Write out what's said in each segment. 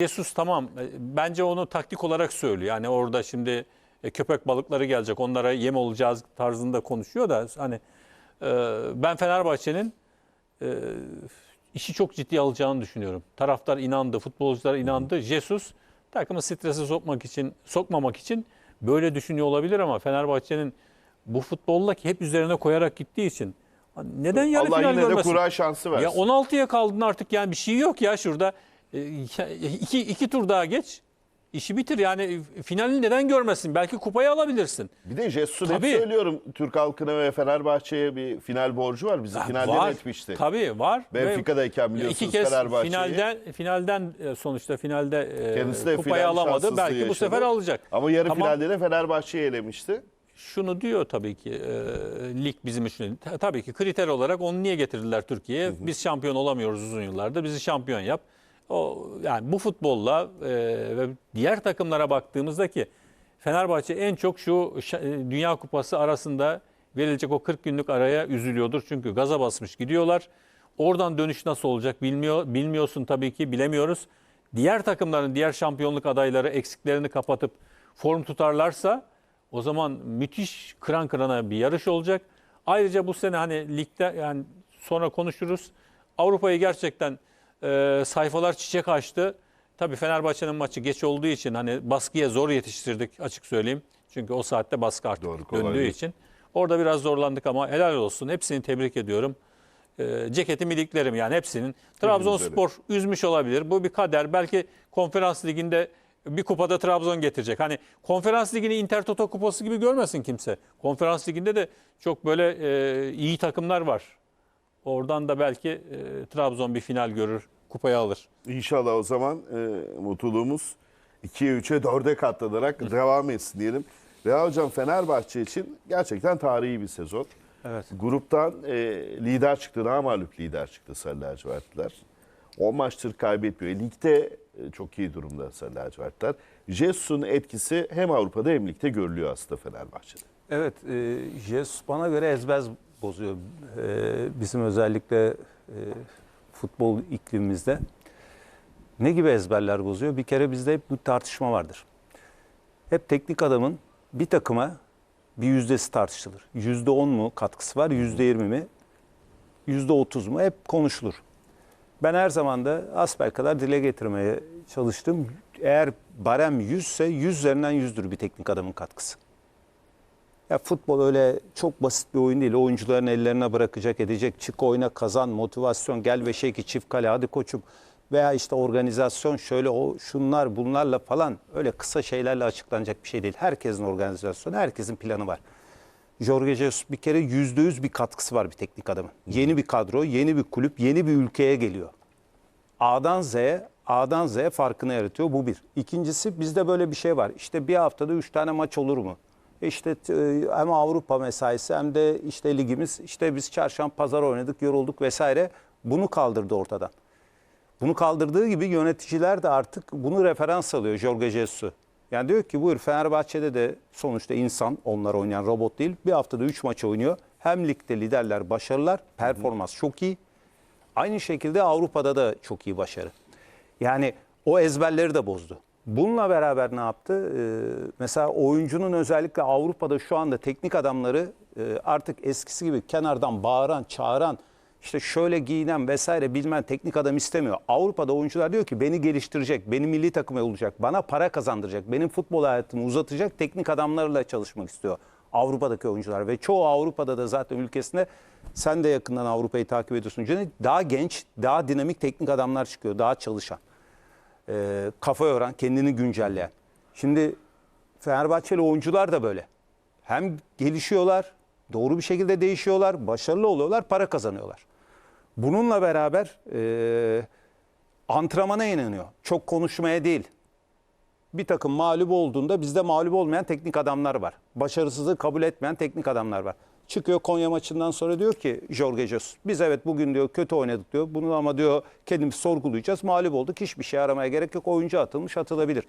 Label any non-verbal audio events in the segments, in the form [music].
Jesus tamam. E, Bence onu taktik olarak söylüyor. Yani orada şimdi e, köpek balıkları gelecek. Onlara yem olacağız tarzında konuşuyor da hani e, ben Fenerbahçe'nin işi çok ciddi alacağını düşünüyorum. Taraftar inandı, futbolcular inandı. Jesus takımı strese sokmak için, sokmamak için böyle düşünüyor olabilir ama Fenerbahçe'nin bu futbolla hep üzerine koyarak gittiği için neden yarı Allah final yine de kura şansı versin. Ya 16'ya kaldın artık yani bir şey yok ya şurada. E, iki, iki tur daha geç. İşi bitir yani finalini neden görmesin? Belki kupayı alabilirsin. Bir de Jesus'un hep söylüyorum Türk halkına ve Fenerbahçe'ye bir final borcu var. Bizi finalde var. etmişti. Tabii var. Benfica'dayken biliyorsunuz iki kez Fenerbahçe'yi. finalden finalden e, sonuçta finalde e, Kendisi de kupayı final alamadı. Belki bu yaşadı. sefer alacak. Ama yarı Tamam. finalde de Fenerbahçe'yi elemişti. şunu diyor tabii ki e, lig bizim için. Ta- Tabii ki kriter olarak onu niye getirdiler Türkiye'ye? Biz şampiyon olamıyoruz uzun yıllardır. Bizi şampiyon yap. O yani bu futbolla e, ve diğer takımlara baktığımızda ki Fenerbahçe en çok şu e, Dünya Kupası arasında verilecek o 40 günlük araya üzülüyordur. Çünkü gaza basmış gidiyorlar. Oradan dönüş nasıl olacak bilmiyor bilmiyorsun tabii ki bilemiyoruz. Diğer takımların diğer şampiyonluk adayları eksiklerini kapatıp form tutarlarsa o zaman müthiş kıran kırana bir yarış olacak. Ayrıca bu sene hani ligde yani sonra konuşuruz. Avrupa'yı gerçekten e, sayfalar çiçek açtı. Tabii Fenerbahçe'nin maçı geç olduğu için hani baskıya zor yetiştirdik açık söyleyeyim. Çünkü o saatte baskı artık Doğru, döndüğü değil. için. Orada biraz zorlandık ama helal olsun. Hepsini tebrik ediyorum. E, ceketimi iliklerim yani hepsinin. Trabzonspor üzmüş olabilir. Bu bir kader. Belki konferans liginde bir kupada Trabzon getirecek. Hani konferans ligini Intertoto kupası gibi görmesin kimse. Konferans liginde de çok böyle e, iyi takımlar var. Oradan da belki e, Trabzon bir final görür, kupayı alır. İnşallah o zaman e, mutluluğumuz 2'ye 3'e 4'e katlanarak devam etsin diyelim. Reha Hocam Fenerbahçe için gerçekten tarihi bir sezon. Evet. Gruptan e, lider çıktı, mağlup lider çıktı Sarı Lacivertliler. 10 maçtır kaybetmiyor. Ligde e, çok iyi durumda Sarı Lacivertliler. Jesus'un etkisi hem Avrupa'da hem ligde görülüyor aslında Fenerbahçe'de. Evet, e, Jesus bana göre ezber bozuyor. E, bizim özellikle e, futbol iklimimizde. Ne gibi ezberler bozuyor? Bir kere bizde hep bu tartışma vardır. Hep teknik adamın bir takıma bir yüzdesi tartışılır. Yüzde on mu katkısı var, yüzde yirmi mi, yüzde otuz mu? Hep konuşulur. Ben her zaman da asbel kadar dile getirmeye çalıştım. Eğer barem 100 ise 100 üzerinden 100'dür bir teknik adamın katkısı. Ya futbol öyle çok basit bir oyun değil. Oyuncuların ellerine bırakacak, edecek. Çık oyna, kazan, motivasyon, gel ve şey ki çift kale hadi koçum. Veya işte organizasyon şöyle o şunlar bunlarla falan öyle kısa şeylerle açıklanacak bir şey değil. Herkesin organizasyonu, herkesin planı var. Jorge Jesus bir kere yüzde yüz bir katkısı var bir teknik adamın. Yeni bir kadro, yeni bir kulüp, yeni bir ülkeye geliyor. A'dan Z'ye, A'dan Z'ye farkını yaratıyor. Bu bir. İkincisi bizde böyle bir şey var. İşte bir haftada üç tane maç olur mu? İşte e, hem Avrupa mesaisi hem de işte ligimiz. İşte biz çarşamba pazar oynadık, yorulduk vesaire. Bunu kaldırdı ortadan. Bunu kaldırdığı gibi yöneticiler de artık bunu referans alıyor Jorge Jesus'u. Yani diyor ki buyur Fenerbahçe'de de sonuçta insan, onlar oynayan robot değil. Bir haftada 3 maç oynuyor. Hem ligde liderler başarılar, performans çok iyi. Aynı şekilde Avrupa'da da çok iyi başarı. Yani o ezberleri de bozdu. Bununla beraber ne yaptı? Ee, mesela oyuncunun özellikle Avrupa'da şu anda teknik adamları e, artık eskisi gibi kenardan bağıran, çağıran, işte şöyle giyinen vesaire bilmem teknik adam istemiyor. Avrupa'da oyuncular diyor ki beni geliştirecek, beni milli takıma olacak, bana para kazandıracak, benim futbol hayatımı uzatacak teknik adamlarla çalışmak istiyor. Avrupa'daki oyuncular ve çoğu Avrupa'da da zaten ülkesinde sen de yakından Avrupa'yı takip ediyorsun. Daha genç, daha dinamik teknik adamlar çıkıyor, daha çalışan. Ee, kafa yoran, kendini güncelleyen. Şimdi Fenerbahçeli oyuncular da böyle. Hem gelişiyorlar, doğru bir şekilde değişiyorlar, başarılı oluyorlar, para kazanıyorlar. Bununla beraber e, antrenmana inanıyor. Çok konuşmaya değil. Bir takım mağlup olduğunda bizde mağlup olmayan teknik adamlar var. Başarısızlığı kabul etmeyen teknik adamlar var. Çıkıyor Konya maçından sonra diyor ki Jorge Jesus biz evet bugün diyor kötü oynadık diyor. Bunu ama diyor kendimiz sorgulayacağız. Mağlup olduk. Hiçbir şey aramaya gerek yok. Oyuncu atılmış atılabilir.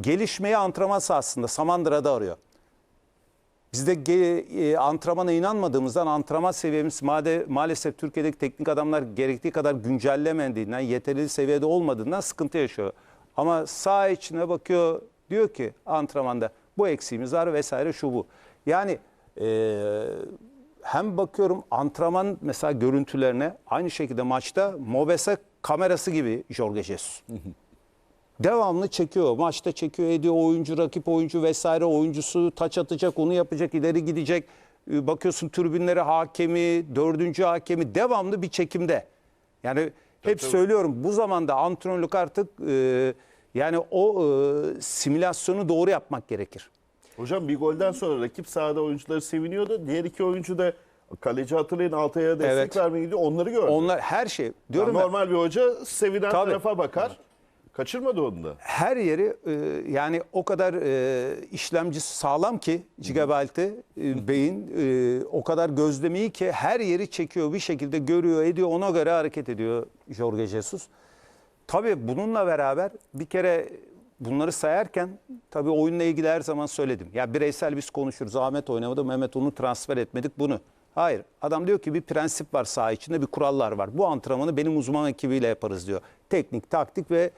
Gelişmeyi antrenman sahasında Samandıra'da arıyor. Biz de e, antrenmana inanmadığımızdan antrenman seviyemiz made, maalesef Türkiye'deki teknik adamlar gerektiği kadar güncellemediğinden, yeterli seviyede olmadığından sıkıntı yaşıyor. Ama sağ içine bakıyor diyor ki antrenmanda bu eksiğimiz var vesaire şu bu. Yani eee, hem bakıyorum antrenman mesela görüntülerine aynı şekilde maçta Mobese kamerası gibi Jorge Jesus. Devamlı çekiyor. Maçta çekiyor ediyor oyuncu, rakip oyuncu vesaire oyuncusu taç atacak, onu yapacak, ileri gidecek. Ee, Bakıyorsun tribünlere hakemi, dördüncü hakemi devamlı bir çekimde. Yani hep söylüyorum bu zamanda antrenörlük artık e, yani o e, simülasyonu doğru yapmak gerekir. Hocam bir golden sonra rakip sahada oyuncuları seviniyordu. Diğer iki oyuncu da kaleci hatırlayın Altay'a destek Evet. vermeye gidiyor. Onları gördü. Onlar her şey Yani diyorum ya, normal bir hoca sevinen Tabii. tarafa bakar. Kaçırmadı onu da. her yeri e, yani o kadar e, işlemcisi sağlam ki gigabyte'ı e, beyin e, o kadar gözlemeyi ki her yeri çekiyor bir şekilde görüyor ediyor ona göre hareket ediyor Jorge Jesus. Tabii bununla beraber bir kere bunları sayarken tabii oyunla ilgili her zaman söyledim. Ya bireysel biz konuşuruz. Ahmet oynamadı, Mehmet onu transfer etmedik bunu. Hayır. Adam diyor ki bir prensip var saha içinde, bir kurallar var. Bu antrenmanı benim uzman ekibiyle yaparız diyor. Teknik, taktik ve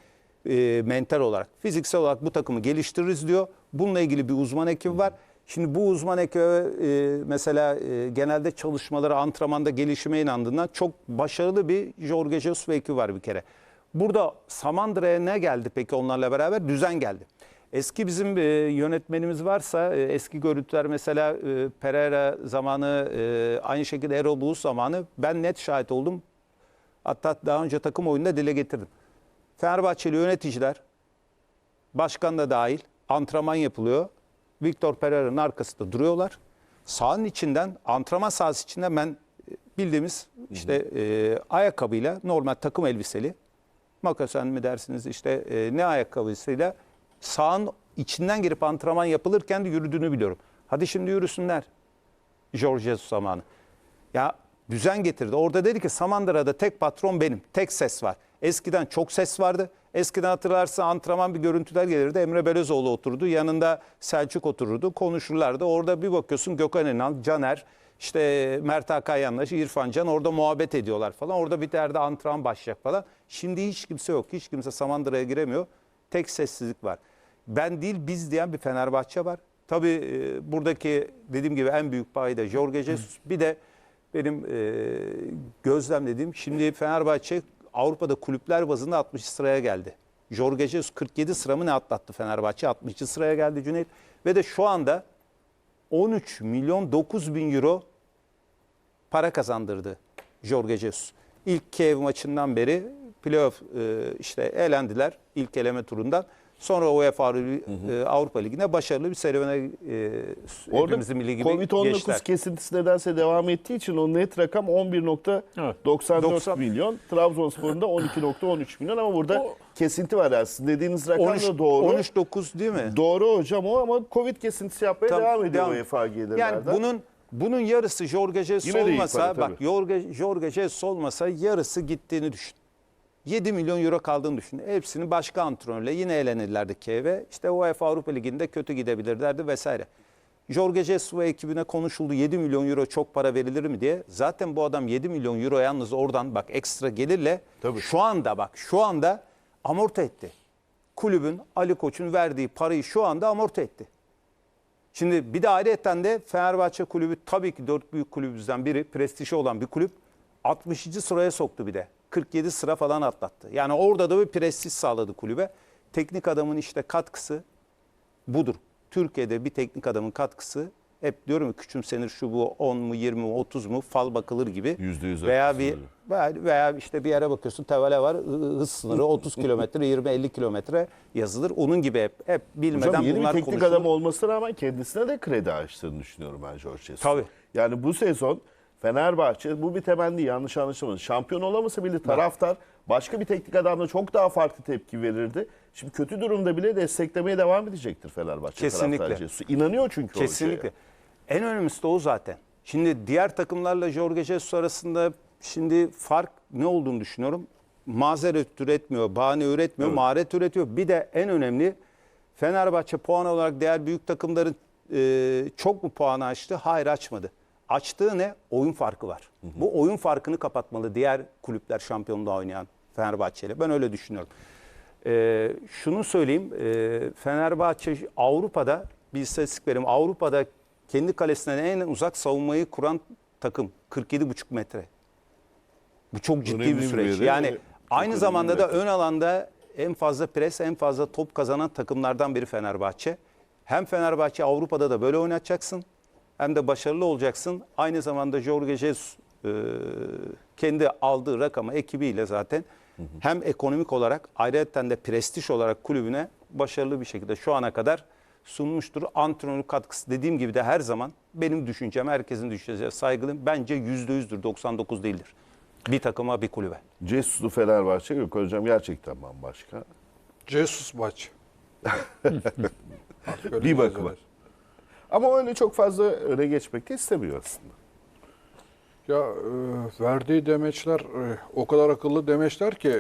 e, mental olarak. Fiziksel olarak bu takımı geliştiririz diyor. Bununla ilgili bir uzman ekibi var. Şimdi bu uzman ekibi e, mesela e, genelde çalışmaları antrenmanda gelişime inandığından çok başarılı bir Jorge Jesus ve ekibi var bir kere. Burada Samandıra'ya ne geldi peki onlarla beraber? Düzen geldi. Eski bizim e, yönetmenimiz varsa e, eski görüntüler mesela e, Pereira zamanı e, aynı şekilde Erol Bulut zamanı ben net şahit oldum. Hatta daha önce takım oyununda dile getirdim. Fenerbahçeli yöneticiler başkan da dahil antrenman yapılıyor. Victor Pereira'nın arkasında duruyorlar. Sahanın içinden antrenman sahası içinden ben e, bildiğimiz işte e, ayakkabıyla normal takım elbiseli makasen mi dersiniz işte e, ne ayakkabısıyla sahanın içinden girip antrenman yapılırken de yürüdüğünü biliyorum. Hadi şimdi yürüsünler. Jorge Jesus zamanı. Ya düzen getirdi. Orada dedi ki Samandıra'da tek patron benim. Tek ses var. Eskiden çok ses vardı. Eskiden hatırlarsa antrenman bir görüntüler gelirdi. Emre Belözoğlu oturdu. Yanında Selçuk otururdu. Konuşurlardı. Orada bir bakıyorsun Gökhan Ünal, Caner, işte Mert Hakan Yandaş, İrfan Can orada muhabbet ediyorlar falan. Orada bir yerde antrenman başlayacak falan. Şimdi hiç kimse yok. Hiç kimse Samandıra'ya giremiyor. Tek sessizlik var. Ben değil biz diyen bir Fenerbahçe var. Tabii e, buradaki dediğim gibi en büyük payı da Jorge Jesus. Bir de benim e, gözlemlediğim şimdi Fenerbahçe Avrupa'da kulüpler bazında 60 sıraya geldi. Jorge Jesus 47 sıra mı ne atlattı Fenerbahçe? 60. sıraya geldi Cüneyt. Ve de şu anda 13 milyon 9 bin euro para kazandırdı Jorge Jesus. İlk Kiev maçından beri playoff e, işte elendiler ilk eleme turundan. Sonra UEFA e, Avrupa Ligi'ne başarılı bir serüvene e, Orada milli gibi Covid-19 geçtiler. kesintisi nedense devam ettiği için o net rakam 11.94 90 milyon. Trabzonspor'un da 12.13 milyon ama burada kesinti var aslında. Dediğiniz rakam 13 da doğru. 13-9 değil mi? Doğru hocam o ama Covid kesintisi yapmaya Tabii, devam ediyor devam. UEFA gelirlerden. Yani bunun bunun yarısı Jorge Jesus olmasa para, bak. Jorge, Jorge Jesus olmasa yarısı gittiğini düşün. 7 milyon euro kaldığını düşün. Hepsini başka antrenörle yine elenirlerdi Kiev'e. İşte UEFA Avrupa Ligi'nde kötü gidebilirlerdi vesaire. Jorge Jesus ve ekibine konuşuldu 7 milyon euro çok para verilir mi diye. Zaten bu adam 7 milyon euro yalnız oradan bak ekstra gelirle Tabii. şu anda bak şu anda amorti etti. Kulübün Ali Koç'un verdiği parayı şu anda amorti etti. Şimdi bir de ayrıyeten de Fenerbahçe kulübü tabii ki dört büyük kulübümüzden biri, prestiji olan bir kulüp. 60. sıraya soktu bir de. 47 sıra falan atlattı. Yani orada da bir prestij sağladı kulübe. Teknik adamın işte katkısı budur. Türkiye'de bir teknik adamın katkısı hep diyorum ya küçümsenir şu bu 10 mu 20 mi 30 mu fal bakılır gibi. Yüzde yüz Veya bir veya, veya işte bir yere bakıyorsun tevale var hı- hız sınırı [laughs] 30 kilometre 20-50 kilometre yazılır. Onun gibi hep, hep bilmeden Hocam yeni bir bunlar teknik konuşulur. adam olmasına rağmen kendisine de kredi açtığını düşünüyorum ben Jorge Jesus. Tabii. Yani bu sezon Fenerbahçe bu bir temenni yanlış anlaşılmasın. Şampiyon olamasa bile taraftar başka bir teknik adamla çok daha farklı tepki verirdi. Şimdi kötü durumda bile desteklemeye devam edecektir Fenerbahçe Kesinlikle. İnanıyor çünkü o Kesinlikle. En önemlisi de o zaten. Şimdi diğer takımlarla Jorge Jesus arasında şimdi fark ne olduğunu düşünüyorum. Mazeret üretmiyor, bahane üretmiyor, maharet üretiyor. Bir de en önemli Fenerbahçe puan olarak diğer büyük takımların e, çok mu puan açtı? Hayır açmadı. Açtığı ne? Oyun farkı var. Bu oyun farkını kapatmalı diğer kulüpler şampiyonluğa oynayan Fenerbahçe'yle. Ben öyle düşünüyorum. Ee, şunu söyleyeyim. e, Fenerbahçe Avrupa'da bir istatistik vereyim. Avrupa'da kendi kalesinden en uzak savunmayı kuran takım 47,5 metre. Bu çok ciddi Önemli bir bir süreç. veri. Yani Çok aynı zamanda bir da ön alanda en fazla pres, en fazla top kazanan takımlardan biri Fenerbahçe. Hem Fenerbahçe Avrupa'da da böyle oynatacaksın hem de başarılı olacaksın. Aynı zamanda Jorge Jesus e, kendi aldığı rakamı ekibiyle zaten hem ekonomik olarak ayrıca de prestij olarak kulübüne başarılı bir şekilde şu ana kadar sunmuştur. Antrenörlük katkısı dediğim gibi de her zaman benim düşüncem, herkesin düşüncesi saygılıyım. Bence %100'dür, 99 değildir. Bir takıma, bir kulübe. Cesuslu Fenerbahçe yok hocam gerçekten bambaşka. Jesus maç. [laughs] Bir bakıma. öyle. Ama öyle çok fazla öne geçmek de istemiyor aslında. Ya e, verdiği demeçler e, o kadar akıllı demeçler ki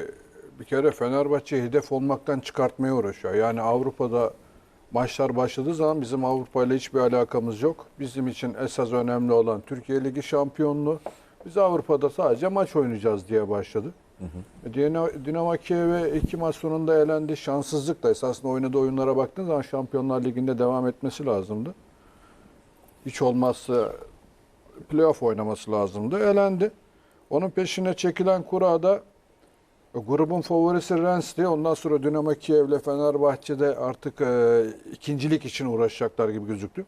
bir kere Fenerbahçe hedef olmaktan çıkartmaya uğraşıyor. Yani Avrupa'da maçlar başladığı zaman bizim Avrupa ile hiçbir alakamız yok. Bizim için esas önemli olan Türkiye Ligi şampiyonluğu. Biz Avrupa'da sadece maç oynayacağız diye başladı. E, Dinamo, Dinamo Kiev'e iki maç sonunda elendi. Şanssızlık da esasında oynadığı oyunlara baktığın zaman Şampiyonlar Ligi'nde devam etmesi lazımdı. Hiç olmazsa playoff oynaması lazımdı. Elendi. Onun peşine çekilen kura da e, grubun favorisi Rens'ti. Ondan sonra Dinamo Kiev'le Fenerbahçe'de artık e, ikincilik için uğraşacaklar gibi gözüktü.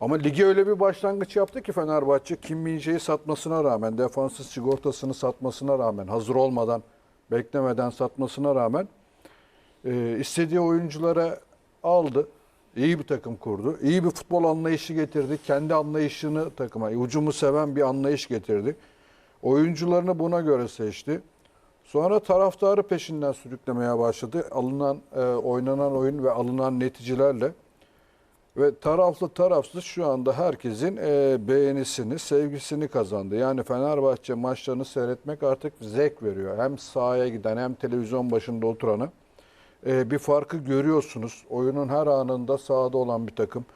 Ama lige öyle bir başlangıç yaptı ki Fenerbahçe Kim Min-jae'yi satmasına rağmen, defansız sigortasını satmasına rağmen, hazır olmadan, beklemeden satmasına rağmen e, istediği oyunculara aldı. İyi bir takım kurdu. İyi bir futbol anlayışı getirdi. Kendi anlayışını takıma, ucumu seven bir anlayış getirdi. Oyuncularını buna göre seçti. Sonra taraftarı peşinden sürüklemeye başladı. Alınan, e, oynanan oyun ve alınan neticelerle. Ve taraflı tarafsız şu anda herkesin e, beğenisini, sevgisini kazandı. Yani Fenerbahçe maçlarını seyretmek artık zevk veriyor. Hem sahaya giden hem televizyon başında oturanı. E, bir farkı görüyorsunuz. Oyunun her anında sahada olan bir takım.